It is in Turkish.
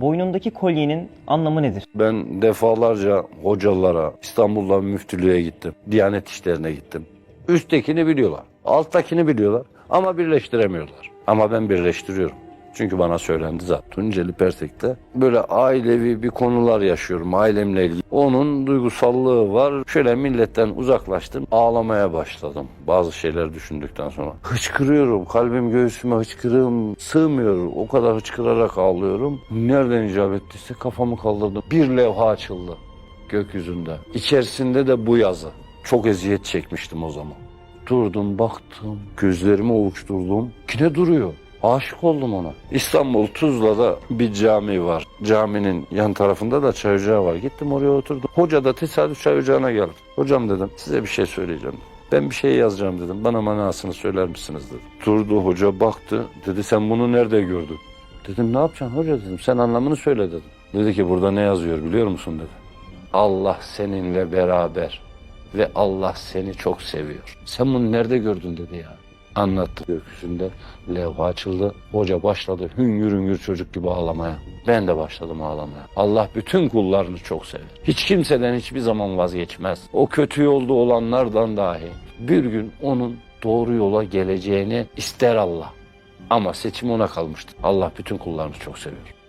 Boynundaki kolyenin anlamı nedir? Ben defalarca hocalara, İstanbul'da müftülüğe gittim. Diyanet işlerine gittim. Üsttekini biliyorlar, alttakini biliyorlar ama birleştiremiyorlar. Ama ben birleştiriyorum. Çünkü bana söylendi zaten. Tunceli Pertek'te böyle ailevi bir konular yaşıyorum ailemle ilgili. Onun duygusallığı var. Şöyle milletten uzaklaştım. Ağlamaya başladım. Bazı şeyler düşündükten sonra. Hıçkırıyorum. Kalbim göğsüme hıçkırığım sığmıyor. O kadar hıçkırarak ağlıyorum. Nereden icap ettiyse kafamı kaldırdım. Bir levha açıldı gökyüzünde. İçerisinde de bu yazı. Çok eziyet çekmiştim o zaman. Durdum baktım. Gözlerimi ovuşturdum. Yine duruyor. Aşık oldum ona. İstanbul Tuzla'da bir cami var. Caminin yan tarafında da çay ocağı var. Gittim oraya oturdum. Hoca da tesadüf çay ocağına geldi. Hocam dedim size bir şey söyleyeceğim. Ben bir şey yazacağım dedim. Bana manasını söyler misiniz dedim. Durdu hoca baktı. Dedi sen bunu nerede gördün? Dedim ne yapacaksın hoca dedim. Sen anlamını söyle dedim. Dedi ki burada ne yazıyor biliyor musun dedi. Allah seninle beraber ve Allah seni çok seviyor. Sen bunu nerede gördün dedi ya. Anlattı gökyüzünde levha açıldı. Hoca başladı hüngür hüngür çocuk gibi ağlamaya. Ben de başladım ağlamaya. Allah bütün kullarını çok sever. Hiç kimseden hiçbir zaman vazgeçmez. O kötü yolda olanlardan dahi bir gün onun doğru yola geleceğini ister Allah. Ama seçim ona kalmıştı. Allah bütün kullarını çok seviyor.